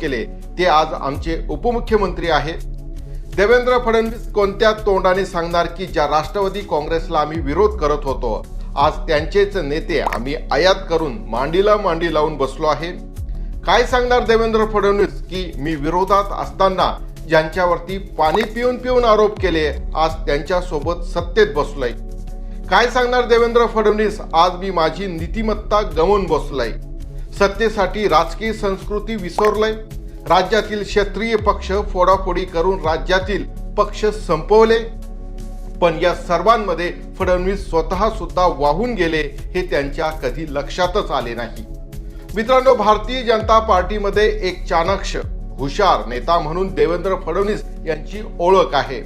केले ते आज आमचे उपमुख्यमंत्री आहेत. देवेंद्र फडणवीस कोणत्या तोंडाने सांगणार की ज्या राष्ट्रवादी काँग्रेसला आम्ही विरोध करत होतो आज त्यांचेच नेते आम्ही आयात करून मांडीला मांडी लावून बसलो आहे. काय सांगणार देवेंद्र फडणवीस की मी विरोधात असताना ज्यांच्यावरती पाणी पिऊन पिऊन आरोप केले आज त्यांच्यासोबत सत्तेत बसलोय. काय सांगणार देवेंद्र फडणवीस आज मी माझी नीतिमत्ता गमवून बसलोय. सत्तेसाठी राजकीय संस्कृती विसरलंय. राज्यातील क्षेत्रीय पक्ष फोडाफोडी करून राज्यातील पक्ष संपवले. पण या सर्वांमध्ये फडणवीस स्वतः सुद्धा वाहून गेले हे त्यांच्या कधी लक्षातच आले नाही. मित्रांनो भारतीय जनता पार्टीमध्ये एक चाणक्ष हुशार नेता म्हणून देवेंद्र फडणवीस यांची ओळख आहे.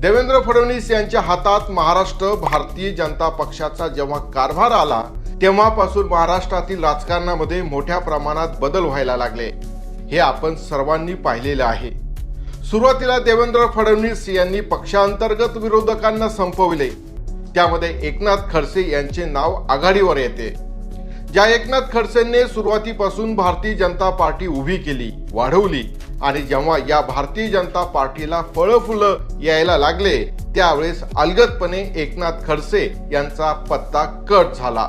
देवेंद्र फडणवीस यांच्या हातात महाराष्ट्र भारतीय जनता पक्षाचा जेव्हा कारभार आला तेव्हापासून महाराष्ट्रातील राजकारणामध्ये मोठ्या प्रमाणात बदल व्हायला लागले. हे आपण सर्वांनी पाहिलेलं आहे. सुरुवातीला देवेंद्र फडणवीस यांनी पक्षांतर्गत विरोधकांना संपविले. त्यामध्ये एकनाथ खडसे यांचे नाव आघाडीवर येते. ज्या एकनाथ खडसेंनी सुरुवातीपासून भारतीय जनता पार्टी उभी केली वाढवली आणि जेव्हा या भारतीय जनता पार्टीला फळं फुलं यायला लागले त्यावेळेस अलगदपणे एकनाथ खडसे यांचा पत्ता कट झाला.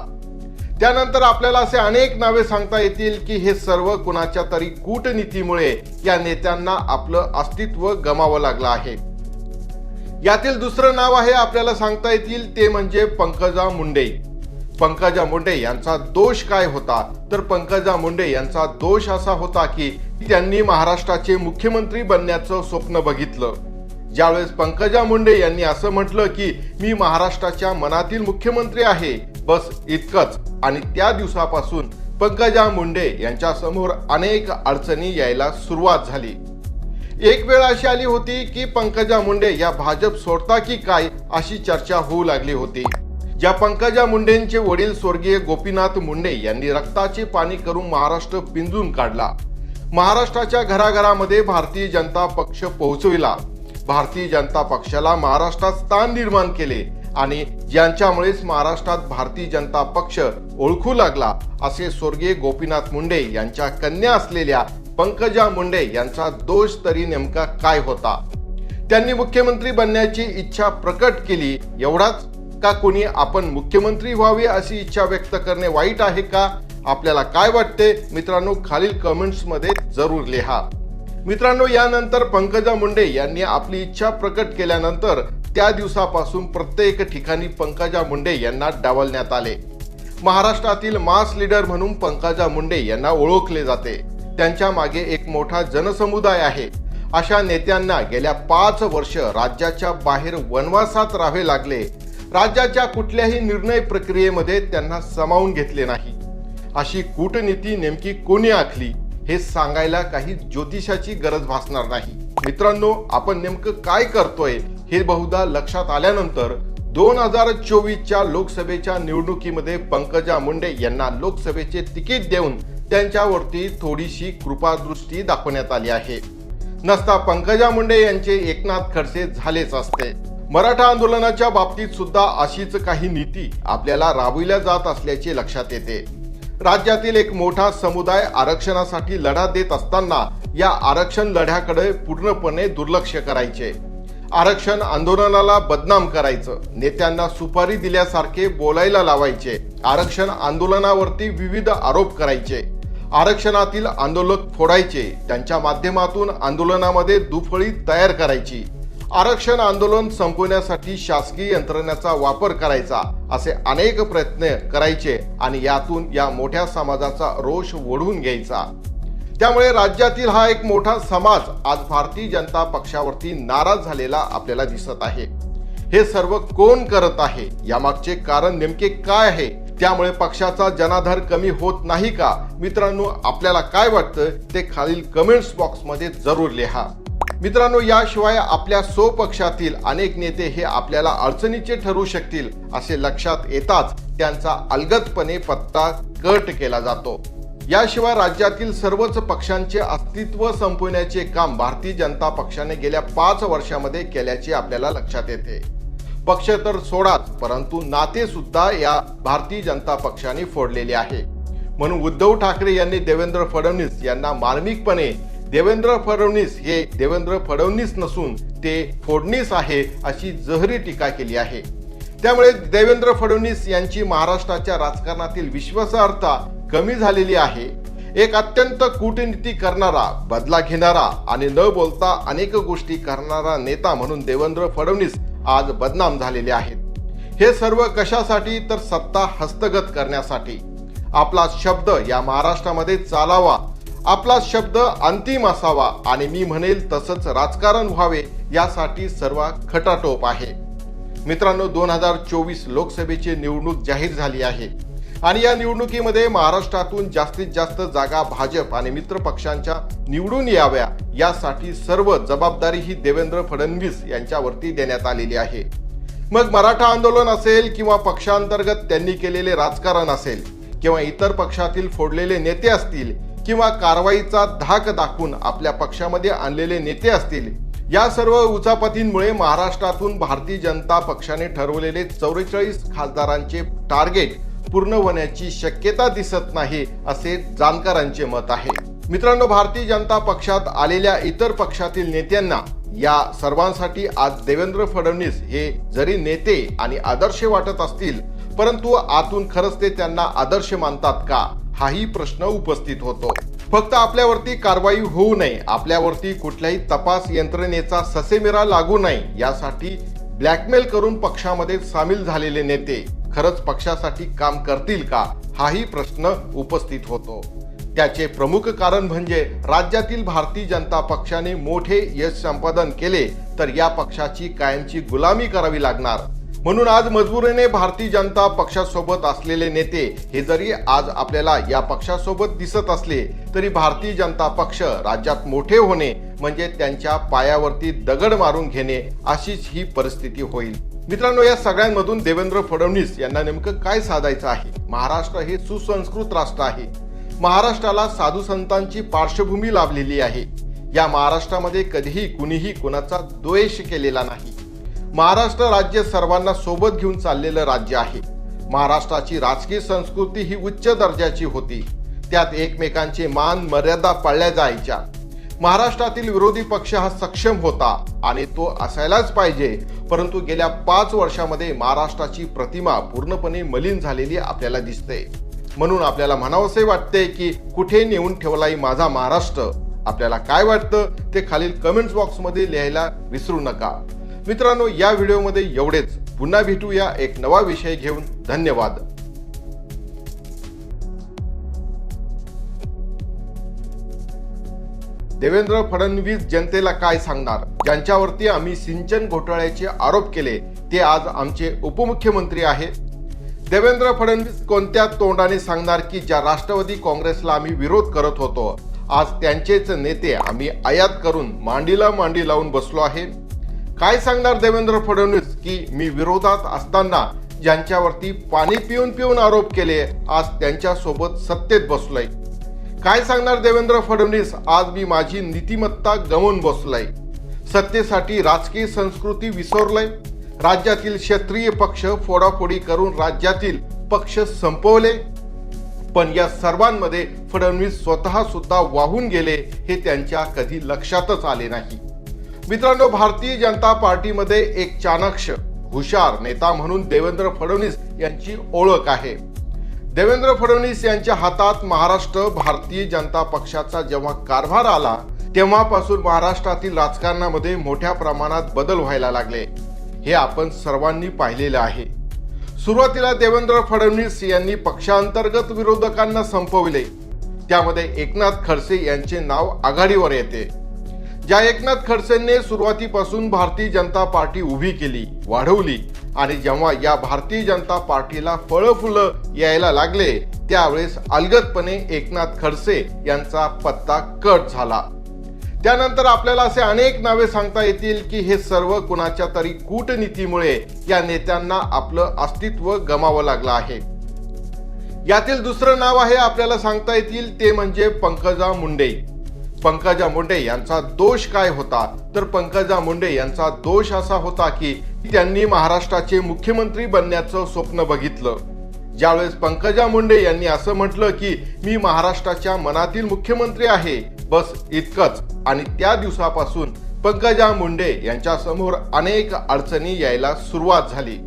त्यानंतर आपल्याला असे अनेक नावे सांगता येतील की हे सर्व कुणाच्या तरी कूटनीतीमुळे या नेत्यांना आपलं अस्तित्व गमावं लागलं आहे. यातील दुसरं नाव आहे आपल्याला सांगता येतील ते म्हणजे पंकजा मुंडे. पंकजा मुंडे यांचा दोष काय होता? तर पंकजा मुंडे यांचा दोष असा होता की त्यांनी महाराष्ट्राचे मुख्यमंत्री बनण्याचं स्वप्न बघितलं. ज्यावेळेस पंकजा मुंडे यांनी असं म्हटलं की मी महाराष्ट्राच्या मनातील मुख्यमंत्री आहे. बस इतकंच. आणि त्या दिवसापासून पंकजा मुंडे यांच्या समोर अनेक अडचणी यायला सुरुवात झाली. एक वेळ अशी आली होती की पंकजा मुंडे या भाजप सोडता की काय अशी चर्चा होऊ लागली होती. ज्या पंकजा मुंडेंचे वडील स्वर्गीय गोपीनाथ मुंडे यांनी रक्ताचे पाणी करून महाराष्ट्र पिंजून काढला. महाराष्ट्राच्या घराघरामध्ये भारतीय जनता पक्ष पोहोचविला. भारतीय जनता पक्षाला महाराष्ट्रात स्थान निर्माण केले. आणि ज्यांच्यामुळेच महाराष्ट्रात भारतीय जनता पक्ष ओळखू लागला असे स्वर्गीय गोपीनाथ मुंडे यांच्या कन्या असलेल्या पंकजा मुंडे यांचा दोष तरी नेमका काय होता? त्यांनी मुख्यमंत्री बनण्याची इच्छा प्रकट केली एवढाच का कोणी आपण मुख्यमंत्री व्हावे अशी इच्छा व्यक्त करणे वाईट आहे का? आपल्याला काय वाटते? मित्रांनो खालील कमेंट्समध्ये जरूर लिहा. मित्रांनो यानंतर पंकजा मुंडे यांनी आपली इच्छा प्रकट केल्यानंतर त्या दिवसापासून प्रत्येक ठिकाणी पंकजा मुंडे यांना डावलण्यात आले. महाराष्ट्रातील मास लीडर म्हणून पंकजा मुंडे यांना ओळखले जाते. त्यांच्या मागे एक मोठा जनसमुदाय आहे. अशा नेत्यांना गेल्या पाच वर्ष राज्याच्या बाहेर वनवासात राहावे लागले. राज्याच्या कुठल्याही निर्णय प्रक्रियेमध्ये त्यांना सामावून घेतले नाही. अशी कूटनीती नेमकी कोणी आखली हे सांगायला काही ज्योतिषाची गरज भासणार नाही. मित्रांनो आपण नेमकं काय करतोय? हे बहुधा लक्षात आल्यानंतर दोन हजार चोवीसच्या लोकसभेच्या निवडणुकीमध्ये पंकजा मुंडे यांना लोकसभेचे तिकीट देऊन त्यांच्यावरती थोडीशी कृपादृष्टी दाखवण्यात आली आहे. नसता पंकजा मुंडे यांचे एकनाथ खडसे झालेच असते. मराठा आंदोलनाच्या बाबतीत सुद्धा अशीच काही नीती आपल्याला राबविल्या जात असल्याचे लक्षात येते. राज्यातील एक मोठा समुदाय आरक्षणासाठी लढा देत असताना या आरक्षण लढ्याकडे पूर्णपणे दुर्लक्ष करायचे. आरक्षण आंदोलनाला बदनाम करायचं. नेत्यांना सुपारी दिल्यासारखे बोलायला लावायचे. आरक्षण आंदोलनावरती विविध आरोप करायचे. आरक्षणातील आंदोलक फोडायचे. त्यांच्या माध्यमातून आंदोलनामध्ये दुफळी तयार करायची. आरक्षण आंदोलन संपवण्यासाठी शासकीय यंत्रणेचा वापर करायचा असे अनेक प्रयत्न करायचे आणि यातून या मोठ्या समाजाचा रोष ओढून घ्यायचा. त्यामुळे राज्यातील हा एक मोठा समाज आज भारतीय जनता पक्षावरती नाराज झालेला आपल्याला दिसत आहे. हे सर्व कोण करत आहे? यामागचे कारण नेमके काय आहे? त्यामुळे पक्षाचा जनाधार कमी होत नाही का? मित्रांनो आपल्याला काय वाटतं? ते खालील कमेंट्स बॉक्समध्ये जरूर लिहा. मित्रांनो याशिवाय आपल्या स्वपक्षातील अनेक नेते हे आपल्याला अडचणीचे ठरू शकतील असे लक्षात येताच त्यांचा अलगदपणे पत्ता कट केला जातो. याशिवाय राज्यातील सर्वच पक्षांचे अस्तित्व संपवण्याचे काम भारतीय जनता पक्षाने गेल्या पाच वर्षामध्ये केल्याचे आपल्याला लक्षात येते. पक्ष तर सोडाच परंतु नाते सुद्धा या भारतीय जनता पक्षाने फोडलेले आहे. म्हणून उद्धव ठाकरे यांनी देवेंद्र फडणवीस यांना मार्मिकपणे देवेंद्र फडणवीस हे देवेंद्र फडणवीस नसून ते फोडणीस आहे अशी जहरी टीका केली आहे. त्यामुळे देवेंद्र फडणवीस यांची महाराष्ट्राच्या राजकारणातील विश्वासार्हता कमी झालेली आहे. एक अत्यंत कूटनीती करणारा बदला घेणारा आणि न बोलता अनेक गोष्टी करणारा नेता म्हणून देवेंद्र फडणवीस आज बदनाम झालेले आहेत. हे सर्व कशासाठी? तर सत्ता हस्तगत करण्यासाठी. आपला शब्द या महाराष्ट्रामध्ये चालावा. आपला शब्द अंतिम असावा आणि मी म्हणेल तसंच राजकारण व्हावे यासाठी सर्व खटाटोप आहे. मित्रांनो दोन हजार चोवीस लोकसभेची निवडणूक जाहीर झाली आहे. आणि या निवडणुकीमध्ये महाराष्ट्रातून जास्तीत जास्त जागा भाजप आणि मित्र पक्षांच्या निवडून याव्या यासाठी सर्व जबाबदारी ही देवेंद्र फडणवीस यांच्यावरती देण्यात आलेली आहे. मग मराठा आंदोलन असेल किंवा पक्षांतर्गत त्यांनी केलेले राजकारण असेल किंवा इतर पक्षातील फोडलेले नेते असतील किंवा कारवाईचा धाक दाखवून आपल्या पक्षामध्ये आणलेले नेते असतील या सर्व उचापतींमुळे महाराष्ट्रातून भारतीय जनता पक्षाने ठरवलेले चौवेचाळीस खासदारांचे टार्गेट पूर्ण होण्याची शक्यता दिसत नाही असे जाणकारांचे मत आहे. मित्रांनो भारतीय जनता पक्षात आलेल्या इतर पक्षातील नेत्यांना या सर्वांसाठी आज देवेंद्र फडणवीस हे जरी नेते आणि आदर्श वाटत असतील परंतु आतून खरंच ते त्यांना आदर्श मानतात का हाही प्रश्न उपस्थित होतो. फक्त आपल्यावरती कारवाई होऊ नये आपल्यावरती कुठल्याही तपास यंत्रणेचा ससेमिरा लागू नये यासाठी ब्लॅकमेल करून पक्षामध्ये सामील झालेले नेते खरंच पक्षासाठी काम करतील का हाही प्रश्न उपस्थित होतो. त्याचे प्रमुख कारण म्हणजे राज्यातील भारतीय जनता पक्षाने मोठे यश संपादन केले तर या पक्षाची कायमची गुलामी करावी लागणार. म्हणून आज मजबुरीने भारतीय जनता पक्षासोबत असलेले नेते हे जरी आज आपल्याला या पक्षासोबत दिसत असले तरी भारतीय जनता पक्ष राज्यात मोठे होणे म्हणजे त्यांच्या पायावरती दगड मारून घेणे अशीच ही परिस्थिती होईल. मित्रांनो या सगळ्यांमधून देवेंद्र फडणवीस यांना नेमकं काय साधायचं आहे? महाराष्ट्र हे सुसंस्कृत राष्ट्र आहे. महाराष्ट्राला साधू संतांची पार्श्वभूमी लाभलेली आहे. या महाराष्ट्रामध्ये कधीही कुणीही कुणाचा द्वेष केलेला नाही. महाराष्ट्र राज्य सर्वांना सोबत घेऊन चाललेलं राज्य आहे. महाराष्ट्राची राजकीय संस्कृती ही उच्च दर्जाची होती. त्यात एकमेकांचे मान मर्यादा पाळल्या जायच्या. महाराष्ट्रातील विरोधी पक्ष हा सक्षम होता आणि तो असायलाच पाहिजे. परंतु गेल्या पाच वर्षामध्ये महाराष्ट्राची प्रतिमा पूर्णपणे मलिन झालेली आपल्याला दिसते. म्हणून आपल्याला म्हणावंसे वाटते की कुठे नेऊन ठेवलाय माझा महाराष्ट्र. आपल्याला काय वाटतं ते खालील कमेंट्स बॉक्समध्ये लिहायला विसरू नका. मित्रांनो या व्हिडिओमध्ये एवढेच. पुन्हा भेटूया एक नवा विषय घेऊन. धन्यवाद. देवेंद्र फडणवीस जनतेला काय सांगणार? ज्यांच्यावरती आम्ही सिंचन घोटाळ्याचे आरोप केले. ते आज आमचे उपमुख्यमंत्री आहेत. देवेंद्र फडणवीस कोणत्या तोंडाने सांगणार की ज्या राष्ट्रवादी काँग्रेसला आम्ही विरोध करत होतो? आज त्यांचेच नेते आम्ही आयात करून मांडीला मांडी लावून बसलो आहे. काय सांगणार देवेंद्र फडणवीस की मी विरोधात असताना ज्यांच्यावरती पाणी पिऊन पिऊन आरोप केले आज त्यांच्यासोबत सत्तेत बसलोय. काय सांगणार देवेंद्र फडणवीस? आज मी माझी नीतिमत्ता गमावून बसलाय. सत्तेसाठी राजकीय संस्कृती विसरलोय. राज्यातील क्षेत्रीय पक्ष फोडाफोडी करून राज्यातील पक्ष संपवले. पण या सर्वांमध्ये फडणवीस स्वतः सुद्धा वाहून गेले हे त्यांच्या कधी लक्षातच आले नाही. मित्रांनो भारतीय जनता पार्टीमध्ये एक चाणक्ष हुशार नेता म्हणून देवेंद्र फडणवीस यांची ओळख आहे. देवेंद्र फडणवीस यांच्या हातात महाराष्ट्र भारतीय जनता पक्षाचा जेव्हा कारभार आला तेव्हापासून महाराष्ट्रातील राजकारणामध्ये मोठ्या प्रमाणात बदल व्हायला लागले. हे आपण सर्वांनी पाहिलेलं आहे. सुरुवातीला देवेंद्र फडणवीस यांनी पक्षांतर्गत विरोधकांना संपविले. त्यामध्ये एकनाथ खडसे यांचे नाव आघाडीवर येते. ज्या एकनाथ खडसेंनी सुरुवातीपासून भारतीय जनता पार्टी उभी केली वाढवली आणि जेव्हा या भारतीय जनता पार्टीला फळं फुलं यायला लागले त्यावेळेस अलगदपणे एकनाथ खडसे यांचा पत्ता कट झाला. त्यानंतर आपल्याला असे अनेक नावे सांगता येतील की हे सर्व कुणाच्या तरी कूटनीतीमुळे या नेत्यांना आपलं अस्तित्व गमावं लागलं आहे. यातील दुसरं नाव आहे आपल्याला सांगता येतील ते म्हणजे पंकजा मुंडे. पंकजा मुंडे यांचा दोष काय होता? तर पंकजा मुंडे यांचा दोष असा होता की त्यांनी महाराष्ट्राचे मुख्यमंत्री बनण्याचं स्वप्न बघितलं. ज्यावेळेस पंकजा मुंडे यांनी असं म्हटलं की मी महाराष्ट्राच्या मनातील मुख्यमंत्री आहे. बस इतकंच. आणि त्या दिवसापासून पंकजा मुंडे यांच्या समोर अनेक अडचणी यायला सुरुवात झाली.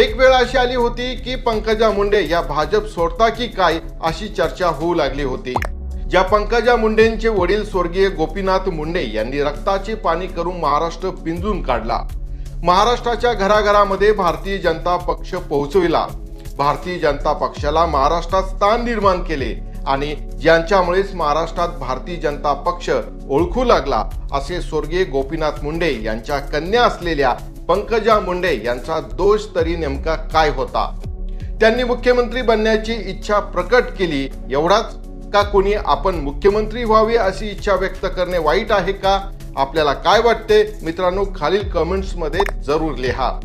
एक वेळ अशी आली होती की पंकजा मुंडे या भाजप सोडता की काय अशी चर्चा होऊ लागली होती. ज्या पंकजा मुंडेंचे वडील स्वर्गीय गोपीनाथ मुंडे यांनी रक्ताचे पाणी करून महाराष्ट्र पिंजून काढला. महाराष्ट्राच्या घराघरामध्ये भारतीय जनता पक्ष पोहोचविला. भारतीय जनता पक्षाला महाराष्ट्रात स्थान निर्माण केले आणि ज्यांच्यामुळेच महाराष्ट्रात भारतीय जनता पक्ष ओळखू लागला असे स्वर्गीय गोपीनाथ मुंडे यांच्या कन्या असलेल्या पंकजा मुंडे यांचा दोष तरी नेमका काय होता? त्यांनी मुख्यमंत्री बनण्याची इच्छा प्रकट केली एवढाच का कोणी आपण मुख्यमंत्री व्हावे अशी इच्छा व्यक्त करणे वाईट आहे का? आपल्याला काय वाटते? मित्रांनो खालील कमेंट्समध्ये जरूर लिहा.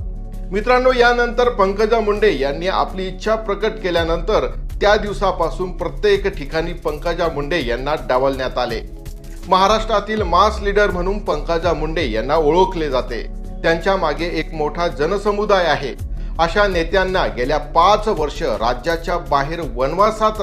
मित्रांनो यानंतर पंकजा मुंडे यांनी आपली इच्छा प्रकट केल्यानंतर त्या दिवसापासून प्रत्येक ठिकाणी पंकजा मुंडे यांना डावलण्यात आले. महाराष्ट्रातील मास लीडर म्हणून पंकजा मुंडे यांना ओळखले जाते. त्यांच्या मागे एक मोठा जनसमुदाय आहे. अशा नेत्यांना गेल्या पाच वर्ष राज्याच्या बाहेर वनवासात